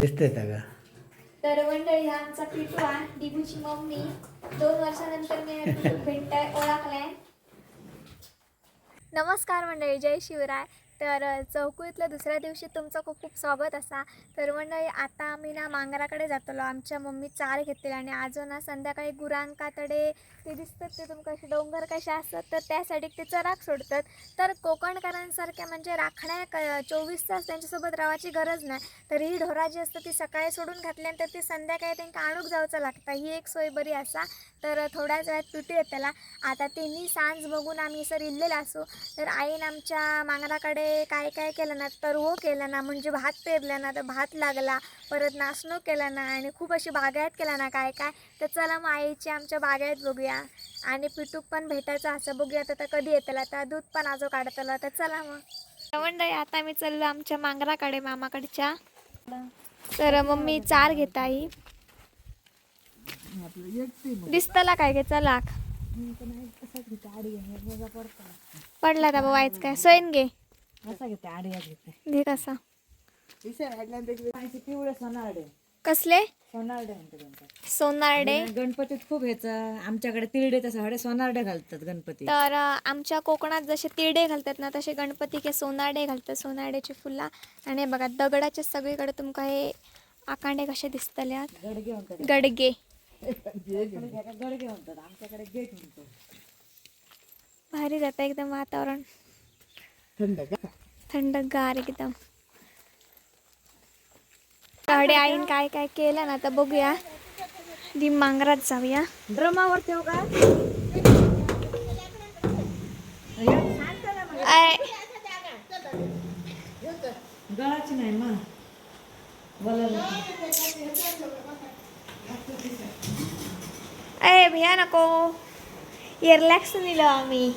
दिसतंय का तर मंडळी हा आमचा पिटू आहे डिबूची मम्मी दोन वर्षानंतर मी पिटू भेटताय ओळखलाय. नमस्कार मंडळी जय शिवराय. तर चौकुळीतल्या दुसऱ्या दिवशी तुमचं खूप खूप स्वागत असा. तर मंडळी आता आम्ही ना मांगराकडे जातलो. आमच्या मम्मी चार घेतले आणि आजो ना संध्याकाळी गुरांकातडे ते दिसतात ते तुमका असे डोंगर कसे असतात तर त्यासाठी ते चराक सोडतात. तर कोकणकरांसारख्या म्हणजे राखण्या क चोवीस तास त्यांच्यासोबत रावाची गरज नाही. तर ही ढोरा जी असतात ती सकाळी सोडून घातल्यानंतर ती संध्याकाळी त्यांना आणूक जावचं लागतं. ही एक सोय बरी असा. तर थोड्याच वेळात तुटी येत त्याला. आता तिन्ही सांज बघून आम्ही सर इल्लेला असू. तर आईन आमच्या मांगराकडे काय काय केलं ना तरवो केलं ना म्हणजे भात पेरला ना तर भात लागला परत नाचणं केलं ना आणि खूप अशी बागायत केला ना काय काय. तर चला मग आईची आमच्या बागायत बघूया. आणि पिटूक पण भेटायचं असं बघूया तर कधी येतला तर दूध पण आजो काढतला तर चला मग. मंडळी आता मी चाललो आमच्या मांगराकडे मामाकडच्या. तर मम्मी चार घेत आई. दिसतला काय घे चलाक पडला तर वायच काय सोयन घे. कसा घेते? आडिया घेते. घे कसा. पिवळे सोनारडे. कसले? सोनारडे म्हणते गणपती सोनारडे? गणपतीत खूप ह्याचं आमच्याकडे तिरडे तसं हडे सोनारडे घालतात गणपती तर अ, आमच्या कोकणात जसे तिरडे घालतात ना तसे गणपती के सोनारडे घालतात. सोनारड्याची फुला. आणि हे बघा दगडाचे सगळीकडे तुमका हे आकांडे कसे दिसतले आत. गडगे म्हणतात गडगे. गडगे म्हणतात. आमच्याकडे गेट म्हणतो. भारी जातं एकदम वातावरण. थंडगार. एकदम. गाडी आईन काय काय केलं ना तर बघूया. दी मांगरात जाऊया. ड्रमावर ठेव का? आय. गळाची नाही मा. बोला अय भैया नको. रिलॅक्स नेलं आम्ही.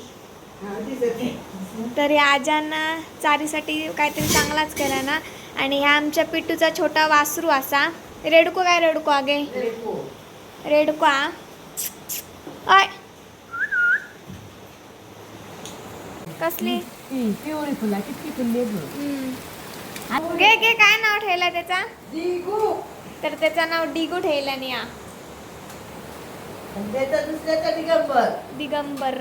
तरी आजांना चारीसाठी काहीतरी चांगलाच केला ना. आणि ह्या आमच्या पिट्टूचा छोटा वासरू असा. रेडको काय रेडको आगे? रेडको आय कसली? पिवळी फुला किती फुलली. घे घे काय नाव ठेवलं त्याचा? तर त्याचं नाव डिगू ठेवलं नाही हा. दिगंबर.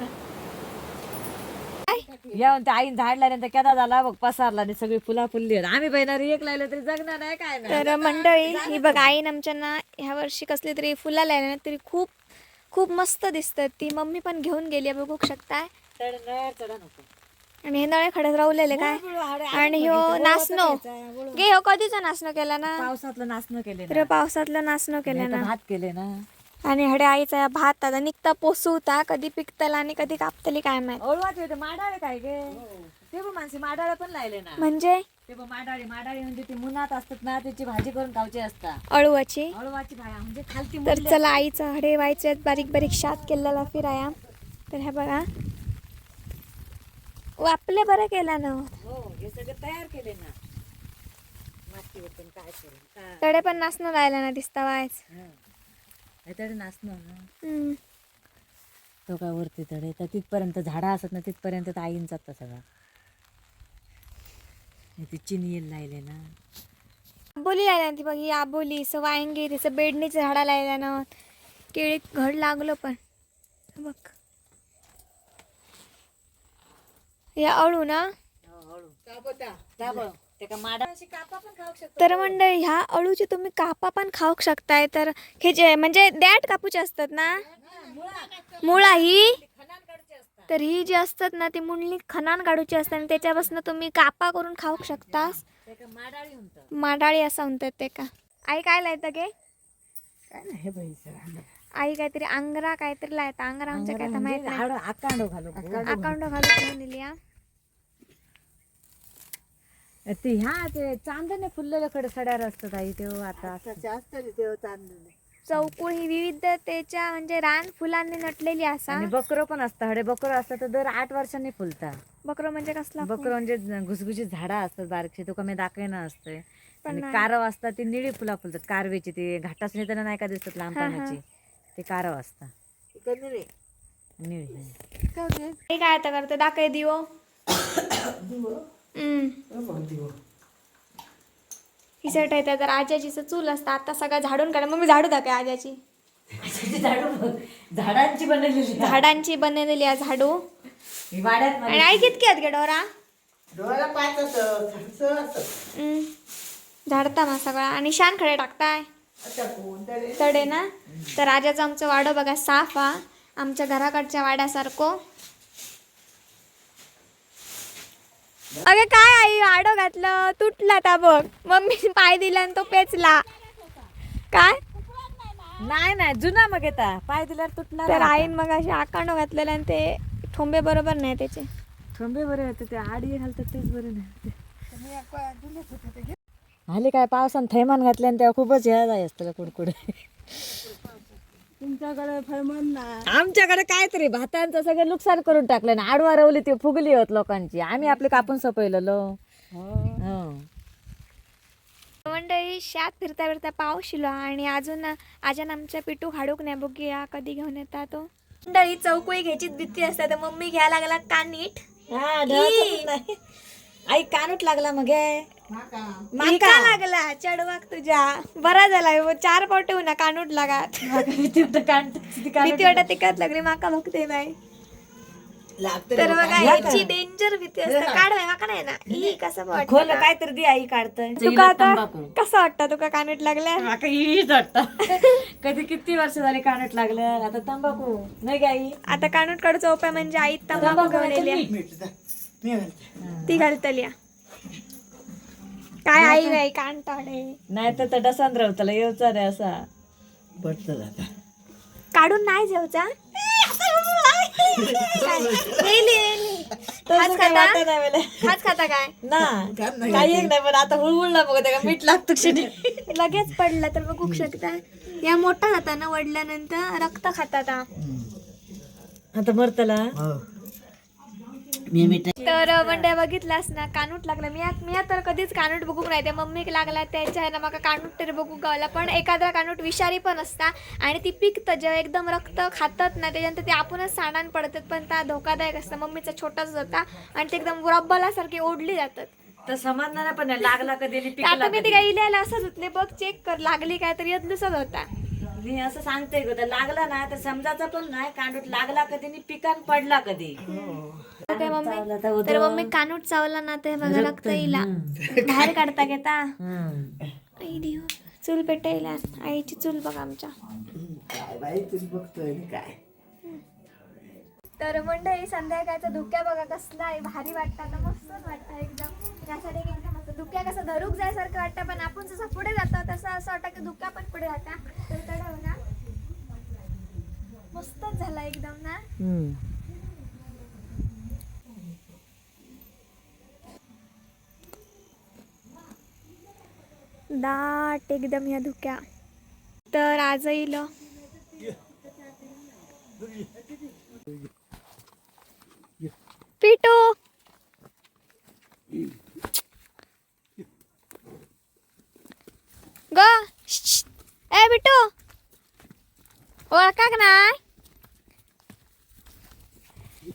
येऊन त्या आईन झाड लावल्यानंतर केदा झाला बघ पसारला आणि सगळी फुला फुलली आहेत. आम्ही बहिणारी एक लावलं तरी जगणार नाही काय नाही तर मंडळी ही बघ आईन आमच्यांना ह्या वर्षी कसली तरी फुला लायला ना तरी खूप खूप मस्त दिसतात. ती मम्मी पण घेऊन गेली आहे, बघू शकताय चढा नको आणि हे नळे खडक रावलेले काय? आणि ह्यो नाचणो. गे ह्यो कधीचा नाचणं केला ना? पावसातलं नाचणं केले तर पावसातलं नाचणं केलं ना. भात केले ना. आणि हडे आईचा भात आता निघता पोसवता कधी पिकतला आणि कधी कापतली काय माहीत. ओळवाचे होते माडाळे काय गे? ते पण माणसे माडाळे पण लायले ना. म्हणजे? ते पण माडाळी माडाळी म्हणजे ती मुनात असतात ना त्याची भाजी करून खावची असतात. अळूची अळवाची भाजी म्हणजे खालती तर चला आईचं हडे व्हायचे बारीक बारीक शात केलेला फिराया. तर हे बघा. वापले बरं केला ना. हो हे सगळे तयार केले ना. माती होते काय करून तडे पण नाचणं राहिला ना दिसता वायच तडे नाचणं. तो काय वरती तडे तर तिथपर्यंत झाडा असत ना तिथपर्यंत तर आईन जातं सगळा. ती चिनी लायले ना. आबोली लायला ना ती बघ ही आबोली असं वायंगी तिचं बेडणीचं झाडा लायला ना. केळी घड लागलो पण. बघ. या अळू ना. तर मंडळी ह्या अळूची तुम्ही कापा पण खाऊ शकताय. तर हे जे म्हणजे दॅट कापूचे असतात ना? मुळा ही? तर ही जी असतात ना ती मुंडली खनान काढूची असतात. आणि त्याच्यापासून तुम्ही कापा करून खाऊ शकतास. ते का माडाळी असं म्हणतात ते का? आई काय लायतं गे? काय नाही हे बाई आई काहीतरी अंगरा काहीतरी लायतं. अंगरा म्हणजे काय तर माहीत आकांडो घालून दिली हा. ते ह्या ते चांदणे फुललेले कडे सड्यावर असतात आई तेव्हा आता चौकुळ ही विविधतेच्या म्हणजे रान फुलांनी नटलेली असा. आणि बकरं पण असतं हडे बकरं असतं तर दर आठ वर्षांनी फुलतात. बकरो म्हणजे कसला फुल? बकरं म्हणजे घुसघुशीत झाडं असतात बारकशी तो कमी दाखवेना असते पण नाही. कारव असतात ती निळी फुला फुलतात कारवेची ती घाटाच नेताना नाही का दिसतात लहान हा, हा. पाण्याची ते कारव असतात निळी. हे काय आता करतो? दाखय दिवो. हम्म. ही सेट आहे तर आजाचीचं चूल असतं. आता सगळं झाडून काढा. मम्मी झाडू दाखव आजाची. झाडांची बनवलेली. झाडांची बनवलेली आहे झाडू. ही वाड्यात आणि आई कितकी आहेत गे डोरा. डोळा पाच. झाडता मग सगळा. आणि शान खडे टाकताय. तडे? ना? तर राजाचं आमचं वाडं बघा साफ हा. आमच्या घराकडच्या वाड्यासारखं. अगे काय आई वाडं घातलं तुटला ता बघ. मम्मी पाय दिला आणि तो पेचला. काय? नाही नाही जुना मग येता. पाय दिल्यावर तुटणार तर आईन मग असे आकांड घातलेलं आणि ते ठोंबे बरोबर नाही त्याचे. थंबे बरे होते ते आडी घालतात तेच बरे नाही आले काय पावसान थैमान घातले आणि तेव्हा खूपच हे जाय असतं कुडकुडे? तुमच्याकडे फळमन ना आमच्याकडे काय तरी भातांचं सगळं नुकसान करून टाकलं ना. आडवा रवली ती फुगली होत लोकांची. आम्ही आपले कापून सपवलेलो. हो. मंडळी शात फिरता फिरता पाऊस शिलो आणि अजून आजन आमच्या पिटू हाडूक नाही बघूया कधी घेऊन येता तो? मंडळी चौकोई घ्यायचीच भीती असते. तर मम्मी घ्यायला लागला कानीट हा, ढळाचं पण नाही. आई कानूट लागला मग हे. माका. माका. लागला चढवाक तुझ्या. बरा झाला चार पावटे ना कानूट लागात भीती वाटतं तिकत लागली माका बघते नाही तर बघा याची डेंजर भीती असते. काढ माका नाही ना. ही कसं वाटत? खोल काहीतरी दे आई काढतंय. तुका आता कसं वाटतं? तुका कानूट लागल्या? माका हीच वाटतं. कधी किती वर्ष झाले कानूट लागलं आता तंबाखू. नाही का आई? आता कानूट काढूचा उपाय म्हणजे आई तंबाखू घेऊन ती घालतली काय आई कान ताडे नाही तर डसान राहतला येऊचा रे असा. पटतं जाता. काढून नाही जेवचा? नेली नेली हाच खाता? हाच खाता काय? ना काही एक नाही पण आता हुळहुळला बघ त्या मीठ लागतं क्षणी. लगेच पडलं तर बघू शकता. या मोठा जाता ना वडल्यानंतर रक्त खातात हा. आता मरतला? हो. तर म्हणजे बघितलास ना कानूट लागला. मी आत- मी तर कधीच कानूट बघूक नाही. ते मम्मीक लागला त्याच्या ह्यानं माका कानूट तरी बघूक गावला. पण एखादा कानूट विषारी पण असता आणि ती पिकतं जेव्हा एकदम रक्त खातात ना त्याच्यानंतर ते आपणच साणान पडतात पण त्या धोकादायक असतं. मम्मीचा छोटाच होता आणि ते एकदम रब्बलासारखी ओढली जातात. तर समजणार पण नाही. लागला कधी आता मी कधी. ती काय इल्याला असंच होतले बघ चेक कर. लागली काय तर येतलंच होता. मी असं सांगते लागला ना तर समजायचा पण नाही. कांडूट लागला कधी पिकान पडला कधी? तर काय मम्मी? चावला तर मम्मी कानूट चावला ना ते बघा रक्त. येईल. बाहेर काढता घेता. आई देव. चूल पेटायला. आईची चूल बघा आमच्या. काय तर मंडळी संध्याकाळचा धुक्या बघा कसला आहे. भारी वाटतं आता मस्तच वाटतं एकदम. त्यासाठी एकदम असं धुक्या कसं धरूक जायसारखं वाटतं पण आपण जसं पुढे जातो तसं असं वाटतं की धुक्या पण पुढे जाता तर बघा. मस्तच झाला एकदम ना. दाट एकदम या धुक्या. तर आज येईल. पिटू. ग ए बिटू ओळखा नाय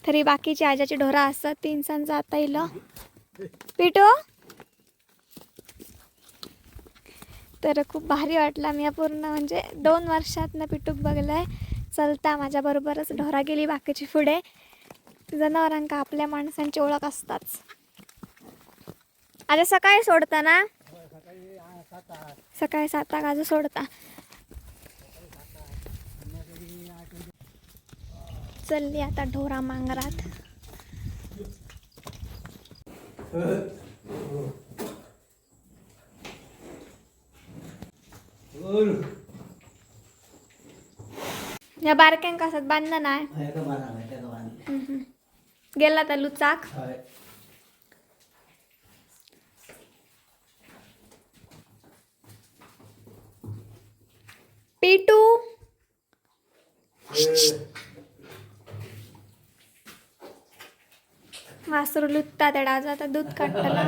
तरी बाकीची आजाची ढोरा असतात ती सण जाता येईल. पिटू. तर खूप भारी वाटला. मी पूर्ण म्हणजे दोन वर्षात ना पिटूक आहे चलता माझ्याबरोबरच. ढोरा गेली बाकीची पुढे. जनावरांका आपल्या माणसांची ओळख असताच आज सकाळी सोडता ना? सकाळी सात आज सोडता. चलली आता ढोरा मांगरात. हो. या बारक्यांका असत नाही हम्म. गेला तर लुचाक. पिटू. वासरू लुटता त्या डाजा आता दूध काढताना.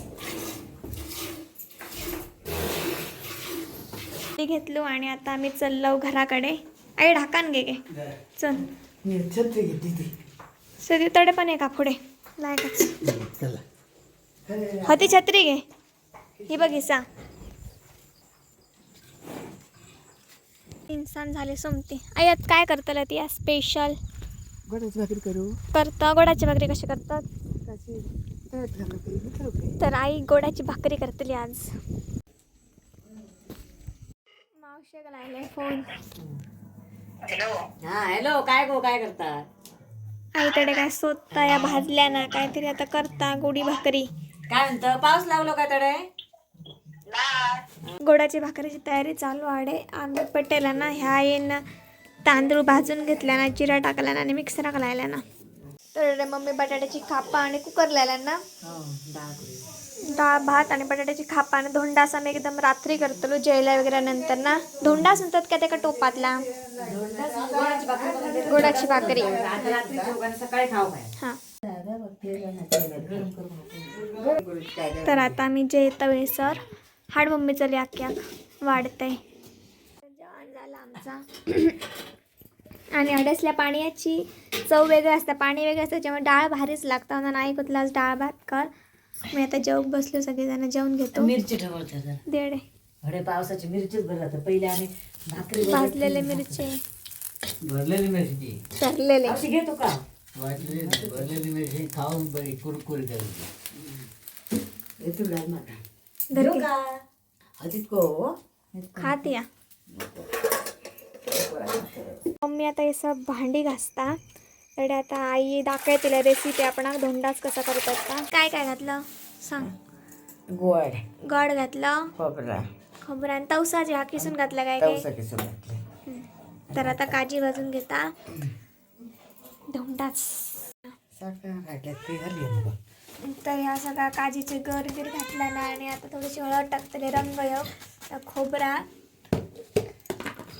ते घेतलो आणि आता आम्ही चाललो घराकडे. आई ढाकान घे गे चल. छत्री घेतली ती सदी तडे पण आहे का पुढे? लायकच होती छत्री घे. ही बघ हिसा इन्सान झाले सोमती. आई आता काय करतलं ती? स्पेशल गोडाची भाकरी करू. करता? गोडाची भाकरी कशी करतात? तर आई गोडाची भाकरी करतली आज. फोन हा हॅलो काय गो काय करतात आईकडे काय सोदता या भाजल्या ना काहीतरी आता करता गोडी भाकरी. काय म्हणतं पाऊस लागलो का तडे? गोडाची भाकरीची तयारी चालू आहे. आम्ही पटेला ना ह्या येईन तांदूळ भाजून घेतल्या ना जिरा टाकला ना आणि मिक्सर लायला ना. तर मम्मी बटाट्याची खापा आणि कुकर लायला ना. हो डाळ भात आणि बटाट्याची खापा आणि आम्ही एकदम रात्री करतलो जेवल्या वगैरे नंतर ना. धोंडा म्हणतात का त्या टोपातला? गोडाची भाकरी. हां. तर आता मी जे तवे सर. हाड मम्मी चली आख्याक वाढतंय. जेवण झालं आमचा. आणि अडसल्या पाण्याची चव वेगळी असते पाणी वेगळं असतं त्याच्यामुळे डाळ भारीच लागतं. म्हणून आई कुठलाच डाळ भात कर. मी आता जेवण बसलो सगळेजण जेवण घेतो. मिरची ठेवत पावसाची मिरचीच भरला तर पहिले आम्ही भाकरी भाजलेले मिरचे. भरलेली मिरची तरलेले अशी घेतो का? वाटलेली भरलेली मिरची खाऊन बरी कुरकुरी करायची येतो घेऊ का को? खात या. मम्मी आता हे सब भांडी घासता. तर आता आई दाखवतील रेसिपी आपण. धोंडाच कसा करतात का काय काय घातलं? सांग. गोड. गड घातलं? खोबरा. खबर आणि तवसाचे हा किसून घातला काय काय? तवसा किसून घातले. तर आता काजी भाजून घेता. धोंडाच. तर ह्या सगळ्या काजीचे गर गिर घातला ना आणि आता थोडीशी हळद टाकतले रंग योग तर खोबरा.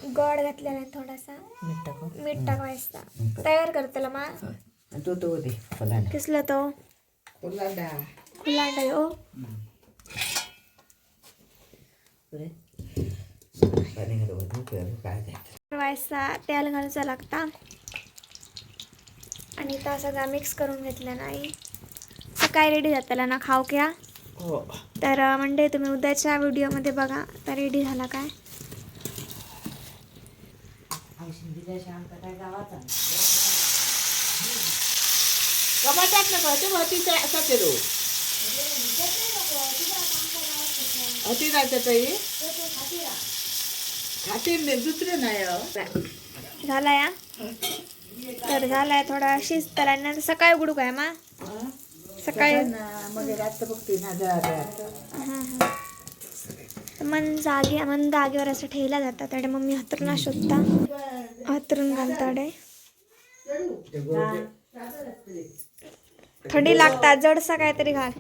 गड घातलेला आहे थोडासा मीठ टाकू? मीठ टाकायचा तयार करतला मा. आणि तो तो दे फुलाने. किसलं तो? हो. व्हायचा तेल घालायचा लागता. आणि त्या सगळा मिक्स करून घेतला नाही. काय रेडी जाताला ना खाऊ क्या हो. तर म्हणजे तुम्ही उद्याच्या व्हिडिओमध्ये बघा तर रेडी झाला काय? काय गावाचा नको. ते असा केलो ताई दुसरं नाही. झाला या तर झालाय थोडा शिजतला आणि नंतर सकाळी उघडू काय मा? सकाळी? ना मग रात्र बघते ना हां मन जागी मन जागेवर असं ठेवला जातात. त्याडे मम्मी हतरून शोधता. हतरून घालताडे थंडी लागतात. जडसा काहीतरी घाल.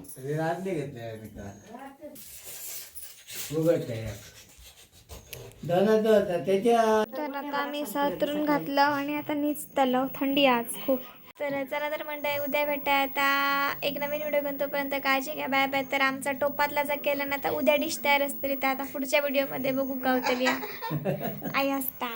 तर आता आम्ही हतरून घातलं आणि आता निचतलो थंडी आज खूप. तर चला तर म्हणताय उद्या भेटाय. आता एक नवीन व्हिडिओ घेऊन तोपर्यंत काळजी घ्या. Bye bye. तर आमचा टोपातला जर केला ना तर उद्या डिश तयार असतली तर आता पुढच्या व्हिडिओमध्ये बघू गावतली आई असता.